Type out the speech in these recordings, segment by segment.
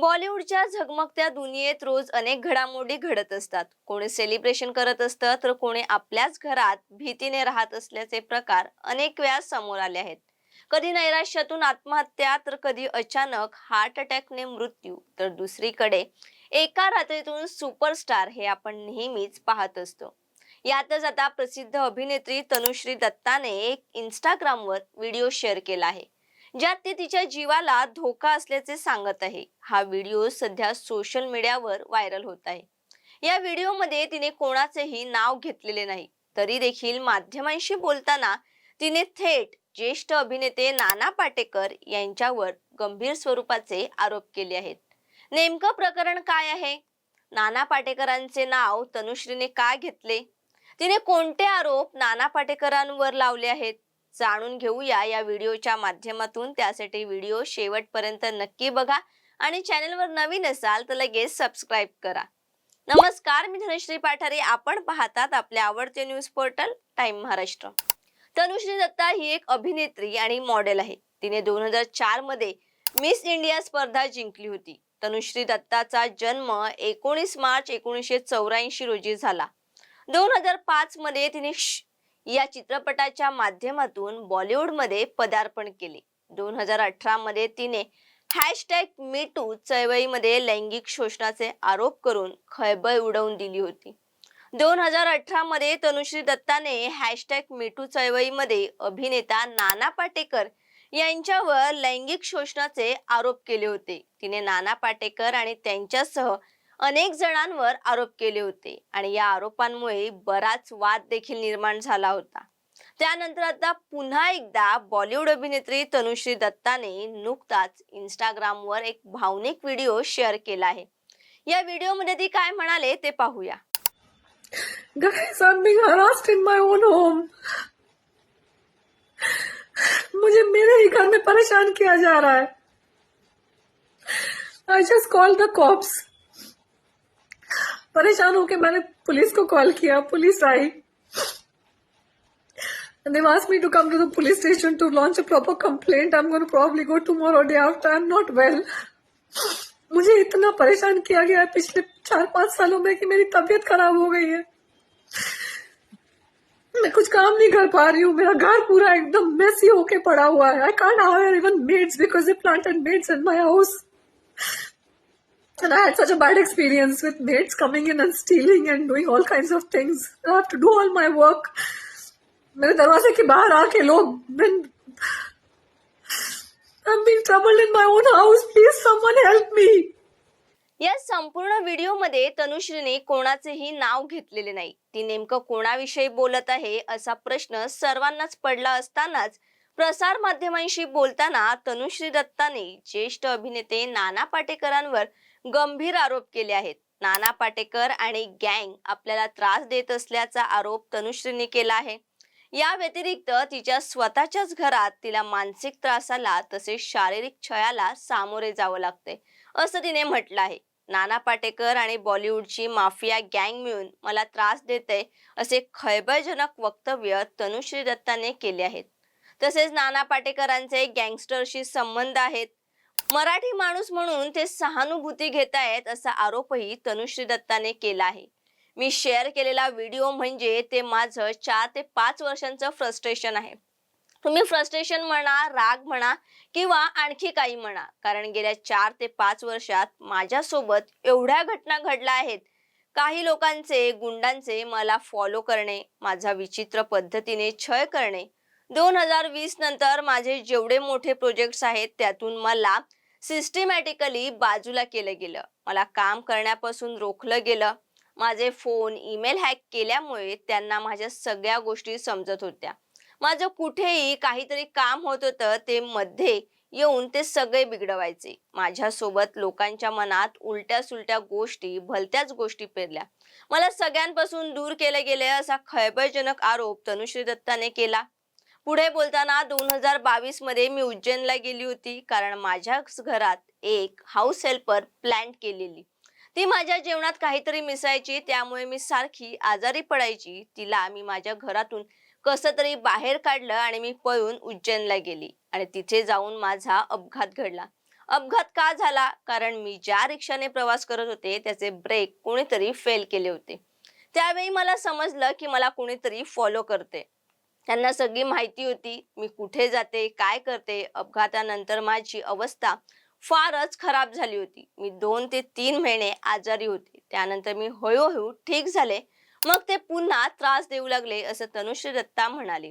बॉलिवूडच्या झगमगत्या दुनियेत रोज अनेक घडामोडी घडत असतात. कोणी सेलिब्रेशन करत असतं तर कोणी आपल्याच घरात भीतीने राहत असल्याचे प्रकार अनेक वेळा समोर आले आहेत. कधी नैराश्यातून आत्महत्या तर कधी अचानक हार्ट अटॅकने मृत्यू. तर दुसरीकडे एका रात्रीतून सुपरस्टार हे आपण नेहमीच पाहत असतो. यातच आता प्रसिद्ध अभिनेत्री तनुश्री दत्ताने एक इंस्टाग्रामवर व्हिडिओ शेअर केला आहे. ज्यात ती तिच्या जीवाला धोका असल्याचे सांगत आहे. हा व्हिडिओ सध्या सोशल मीडियावर व्हायरल होत आहे. या व्हिडिओमध्ये तिने कोणाचेही नाव घेतलेले नाही. तरी देखील माध्यमांशी बोलताना तिने थेट ज्येष्ठ अभिनेते नाना पाटेकर यांच्यावर गंभीर स्वरूपाचे आरोप केले आहेत. नेमकं प्रकरण काय आहे? नाना पाटेकरांचे नाव तनुश्रीने का घेतले? तिने कोणते आरोप नाना पाटेकरांवर लावले आहेत? जाणून घेऊया या व्हिडिओच्या माध्यमातून. त्यासाठी व्हिडिओ शेवटपर्यंत नक्की बघा आणि चॅनलवर नवीन असाल तर लगेच सबस्क्राईब करा. नमस्कार मी धनश्री पाठारे. आपण पाहतात आपले आवडते news portal Time Maharashtra. Tanushree Datta ही एक अभिनेत्री आणि मॉडेल आहे. तिने दोन हजार चारमध्ये मिस इंडिया स्पर्धा जिंकली होती. तनुश्री दत्ताचा जन्म एकोणीस मार्च एकोणीसशे चौऱ्याऐंशी रोजी झाला. दोन हजार पाच मध्ये तिने या चित्रपटाच्या माध्यमातून बॉलिवूडमध्ये पदार्पण केले. दोन हजार अठरा मध्ये तिने हॅशटॅग मी टू चळवळीमध्ये लैंगिक शोषणाचे आरोप करून खळबळ उडवून दिली होती. दोन हजार अठरा मध्ये तनुश्री दत्ताने हॅशटॅग मीटू चळवळीमध्ये अभिनेता नाना पाटेकर यांच्यावर लैंगिक शोषणाचे आरोप केले होते. तिने नाना पाटेकर आणि त्यांच्यासह अनेक जणांवर आरोप केले होते आणि या आरोपांमुळे बराच वाद देखील निर्माण झाला होता. त्यानंतर आता पुन्हा एकदा बॉलिवूड अभिनेत्री तनुश्री दत्ताने नुकताच इंस्टाग्रामवर एक भावनिक व्हिडिओ शेअर केला आहे. या व्हिडिओमध्ये ती काय म्हणाले ते पाहूया. Guys, I'm being harassed in my own home. मुझे मेरे ही घर में परेशान किया जा रहा है. I just call the cops परेशान होके मैंने पुलिस को कॉल किया, पुलिस आई And they've asked me to come to the police station to launch a proper complaint. I'm going to probably go tomorrow day after. I'm not well. मुझे इतना परेशान KIA गया है पिछले चार पाँच सालों में कि मेरी तबीयत खराब हो गई है मैं कुछ काम नहीं कर पा रही हूँ मेरा घर पूरा एकदम मेसी होके पड़ा हुआ है I can't hire even maids because they planted maids in my house And I had such a bad experience with mates coming in and stealing and doing all kinds of things. I have to do all my work. मेरे दरवाजे के बाहर आके लोग been I'm being troubled in my own house. Please, someone help me. या संपूर्ण व्हिडिओमध्ये तनुश्रीने कोणाचेही नाव घेतलेले नाही ती नेमकं कोणाविषयी बोलत आहे असा प्रश्न सर्वांनाच पडला असतानाच प्रसार माध्यमांशी बोलताना तनुश्री दत्ताने ज्येष्ठ अभिनेते नाना पाटेकरांवर गंभीर आरोप केले आहेत. नाना पाटेकर आणि गँग आपल्याला त्रास देत असल्याचा आरोप तनुश्रीने केला आहे. या व्यतिरिक्त तिच्या स्वतःच्याच घरात तिला मानसिक त्रासाला तसेच शारीरिक छयाला सामोरे जावं लागते असं तिने म्हटलं आहे. नाना पाटेकर आणि बॉलिवूडची माफिया गँग मिळून मला त्रास देते असे खळबळजनक वक्तव्य तनुश्री दत्ताने केले आहेत. तसेच नाना पाटेकरांचे गँगस्टरशी संबंध आहेत मराठी माणूस म्हणून ते सहानुभूती घेत आहेत असा आरोपही तनुश्री दत्ताने केला आहे. मी शेअर केलेला व्हिडिओ म्हणजे ते माझं चार ते पाच वर्षांचं फ्रस्ट्रेशन आहे. तुम्ही फ्रस्ट्रेशन म्हणा राग म्हणा किंवा आणखी काही म्हणा कारण गेल्या चार ते पाच वर्षात माझ्यासोबत एवढ्या घटना घडल्या आहेत. काही लोकांचे गुंडांचे मला फॉलो करणे माझा विचित्र पद्धतीने छळ करणे. दोन हजार वीस नंतर माझे जेवढे मोठे प्रोजेक्ट्स आहेत त्यातून मला सिस्टमॅटिकली बाजूला केलं गेलं. मला काम करण्यापासून रोखलं गेलं. माझे फोन ईमेल हॅक केल्यामुळे त्यांना माझ्या सगळ्या गोष्टी समजत होत्या. माझं कुठेही काहीतरी काम होत होतं ते मध्ये येऊन ते सगळे बिघडवायचे. माझ्यासोबत लोकांच्या मनात उलट्या सुलट्या गोष्टी भलत्याच गोष्टी पेरल्या. मला सगळ्यांपासून दूर केलं गेले असा खळबळजनक आरोप तनुश्री दत्ताने केला. पुढे बोलताना दोन हजार बावीसमध्ये मी उज्जैनला गेली होती कारण माझ्याच घरात एक हाऊस हेल्पर प्लॅन केलेली. ती माझ्या जेवणात काहीतरी मिसायची त्यामुळे मी सारखी आजारी पडायची. तिला मी माझ्या घरातून कसं तरी बाहेर काढलं आणि मी पळून उज्जैनला गेली आणि तिथे जाऊन माझा अपघात घडला. अपघात का झाला? कारण मी ज्या रिक्षाने प्रवास करत होते त्याचे ब्रेक कोणीतरी फेल केले होते. त्यावेळी मला समजलं की मला कोणीतरी फॉलो करते. त्यांना सगळी माहिती होती. मी कुठे जाते काय करते अपघातानंतर माझी अवस्था फारच खराब झाली होती. मी दोन ते तीन महिने आजारी होते. त्यानंतर मी हळूहळू ठीक झाले. मग ते पुन्हा त्रास देऊ लागले असं तनुश्री दत्ता म्हणाले.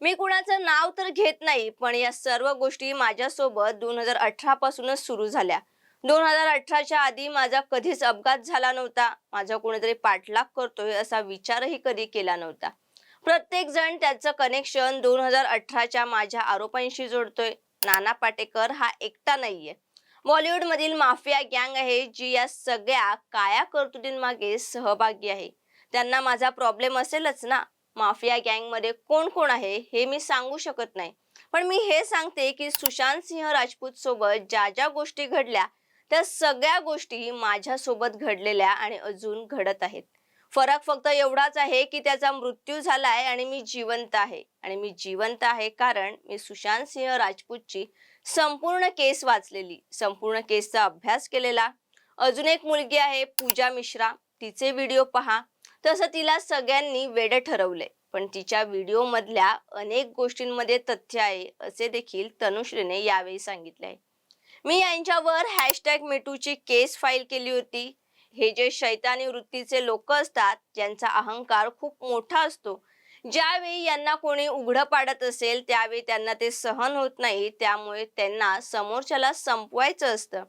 मी कुणाचं नाव तर घेत नाही पण या सर्व गोष्टी माझ्यासोबत दोन हजार अठरा पासूनच सुरू झाल्या. दोन हजार अठराच्या आधी माझा कधीच अपघात झाला नव्हता. माझा कोणीतरी पाठलाग करतोय असा विचारही कधी केला नव्हता. प्रत्येक जण त्याचं कनेक्शन दोन हजार अठराच्या माझ्या आरोपांशी जोडतोय. नाना पाटेकर हा एकटा नाहीये. बॉलिवूड मधील माफिया गँग आहे जी या सगळ्या काया कर्तुदींमागे सहभागी आहे. त्यांना माझा प्रॉब्लेम असेलच ना? माफिया गँगमध्ये कोण कोण आहे हे मी सांगू शकत नाही. पण मी हे सांगते की सुशांत सिंह राजपूत सोबत ज्या ज्या गोष्टी घडल्या त्या सगळ्या गोष्टी माझ्यासोबत घडलेल्या आणि अजून घडत आहेत. फरक फक्त एवढाच आहे की त्याचा मृत्यू झालाय आणि मी जिवंत आहे. आणि मी जिवंत आहे कारण मी सुशांत सिंह राजपूतची संपूर्ण केस वाचलेली संपूर्ण केसचा अभ्यास केलेला. अजून एक मुलगी आहे पूजा मिश्रा. तिचे व्हिडिओ पहा. तसं तिला सगळ्यांनी वेडे ठरवले पण तिच्या व्हिडिओ मधल्या अनेक गोष्टींमध्ये तथ्य आहे असे देखील तनुश्रीने यावेळी सांगितले आहे मी यांच्यावर हॅशटॅग मेटूची केस फाईल केली होती. हे जे शैतानी वृत्तीचे लोक असतात ज्यांचा अहंकार खूप मोठा असतो. ज्यावेळी यांना कोणी उघडं पाडत असेल त्यावेळी त्यांना ते सहन होत नाही त्यामुळे त्यांना समोरच्याला संपवायचं असतं.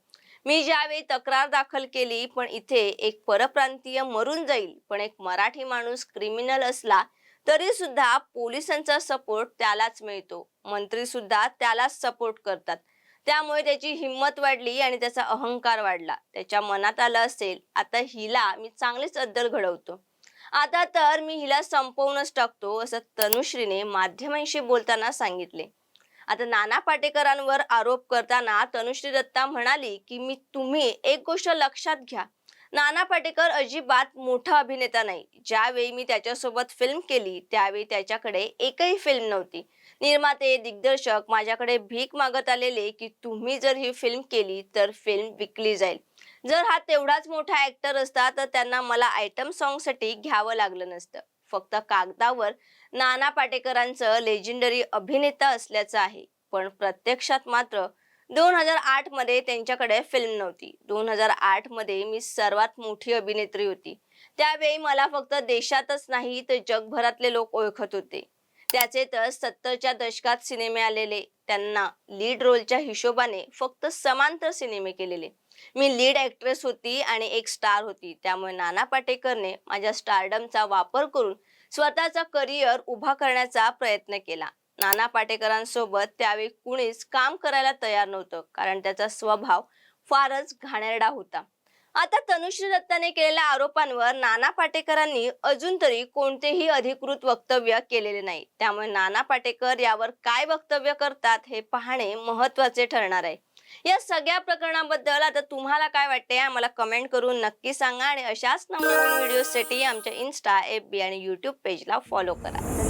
मी ज्यावेळी तक्रार दाखल केली पण इथे एक परप्रांतीय मरून जाईल पण एक मराठी माणूस क्रिमिनल असला तरी सुद्धा पोलिसांचा सपोर्ट त्यालाच मिळतो. मंत्री सुद्धा त्यालाच सपोर्ट करतात. त्यामुळे त्याची हिंमत वाढली आणि त्याचा अहंकार वाढला. त्याच्या मनात आलं असेल आता हिला मी चांगलीच अद्दल घडवतो. आता तर मी हिला संपवूनच टाकतो असं तनुश्रीने माध्यमांशी बोलताना सांगितले. आता नाना पाटेकरांवर आरोप करताना तनुश्री दत्ता म्हणाली की मी तुम्ही एक गोष्ट लक्षात घ्या. नाना पाटेकर अजिबात मोठा अभिनेता नाही. ज्यावेळी मी त्याच्यासोबत फिल्म केली त्यावेळी त्याच्याकडे एकही फिल्म नव्हती. निर्माते दिग्दर्शक माझ्याकडे भीक मागत आलेले की तुम्ही जर ही फिल्म केली तर फिल्म विकली जाईल. जर हा तेवढाच मोठा ऍक्टर असता तर त्यांना मला आयटम सॉन्गसाठी घ्यावं लागलं नसतं. फक्त कागदावर नाना पाटेकरांचं लेजेंडरी अभिनेता असल्याचं आहे. पण प्रत्यक्षात मात्र दोन हजार आठमध्ये त्यांच्याकडे फिल्म नव्हती. दोन हजार आठमध्ये मी सर्वात मोठी अभिनेत्री होती. त्यावेळी मला फक्त देशातच नाही तर जगभरातले लोक ओळखत होते. त्याचे तर सत्तरच्या दशकात सिनेमे आलेले. त्यांना लीड रोलच्या हिशोबाने फक्त समांतर सिनेमे केलेले. मी लीड ऍक्ट्रेस होती आणि एक स्टार होती. त्यामुळे नाना पाटेकरने माझ्या स्टारडमचा वापर करून स्वतःचा करिअर उभा करण्याचा प्रयत्न केला. नाना पाटेकरांसोबत त्यावेळी कुणीच काम करायला तयार नव्हतं. कारण त्याचा स्वभाव फारच घाणेरडा होता. आता तनुश्री दत्ताने केलेल्या आरोपांवर नाना पाटेकरांनी अजून तरी कोणतेही अधिकृत वक्तव्य केलेले नाही. त्यामुळे नाना पाटेकर यावर काय वक्तव्य करतात हे पाहणे महत्त्वाचे ठरणार आहे. या सगळ्या प्रकरणाबद्दल आता तुम्हाला काय वाटते आम्हाला कमेंट करून नक्की सांगा आणि अशाच नवनवीन व्हिडिओसाठी आमच्या इन्स्टा एफ बी आणि युट्यूब पेजला फॉलो करा.